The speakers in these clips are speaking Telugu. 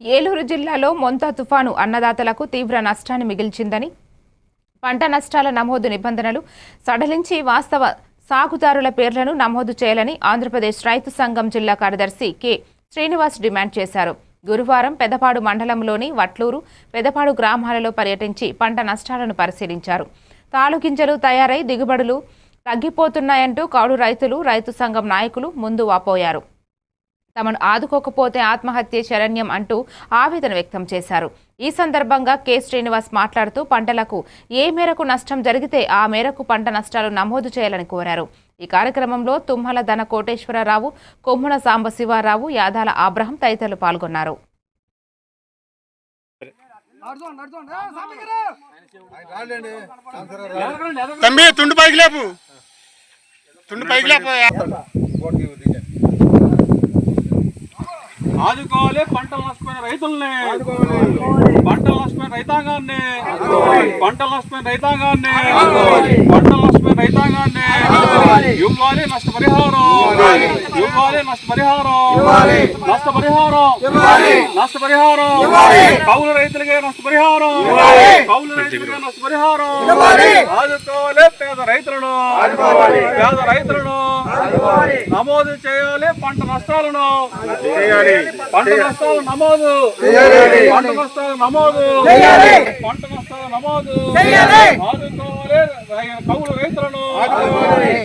ఏలూరు జిల్లాలో మొంతా తుఫాను అన్నదాతలకు తీవ్ర నష్టాన్ని మిగిల్చిందని పంట నష్టాల నమోదు నిబంధనలు సడలించి వాస్తవ సాగుదారుల పేర్లను నమోదు చేయాలని ఆంధ్రప్రదేశ్ రైతు సంఘం జిల్లా కార్యదర్శి కె. శ్రీనివాస్ డిమాండ్ చేశారు. గురువారం పెదపాడు మండలంలోని వట్లూరు పెదపాడు గ్రామాలలో పర్యటించి పంట నష్టాలను పరిశీలించారు. తాలుగింజలు తయారై దిగుబడులు తగ్గిపోతున్నాయంటూ కౌడు రైతులు రైతు సంఘం నాయకులు ముందు వాపోయారు. తమను ఆదుకోకపోతే ఆత్మహత్య శరణ్యం అంటూ ఆవేదన వ్యక్తం చేశారు. ఈ సందర్భంగా కె. శ్రీనివాస్ మాట్లాడుతూ పంటలకు ఏ మేరకు నష్టం జరిగితే ఆ మేరకు పంట నష్టాలు నమోదు చేయాలని కోరారు. ఈ కార్యక్రమంలో తుమ్మల ధన కోటేశ్వరరావు కొమ్మున సాంబశివారావు యాదాల ఆబ్రహం తదితరులు పాల్గొన్నారు. తుండు పైకి లేపు. తుండు పైకి లేపు. ఆదుకోవాలి పంటలు నష్టపోయిన రైతుల్ని. పంటలు నష్టపోయిన రైతాంగాన్ని. పంటలు నష్టపోయిన రైతాంగాన్ని. పంటలు నష్టపోయిన రైతాంగాన్ని. ఇవ్వాలి నష్టపరిహారం. ఇవ్వాలి. నష్టపరిహారం. నష్టపరిహారం. నష్టపరిహారం. కౌలు రైతులకే నష్టపరిహారం. కౌలు రైతులకే నష్టపరిహారం. ఆదుకోవాలి పేద రైతులను. పేద రైతులను. నమోదు చేయాలి. పంట నష్టాలను పంట నష్టాలు నమోదు. పంట నష్టాలు నమోదు. పంట నష్టాలు నమోదు. ఆదుకోవాలి. కౌలు రైతులను.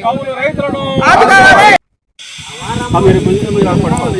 కౌలు రైతులను. మీరు కొంచెం.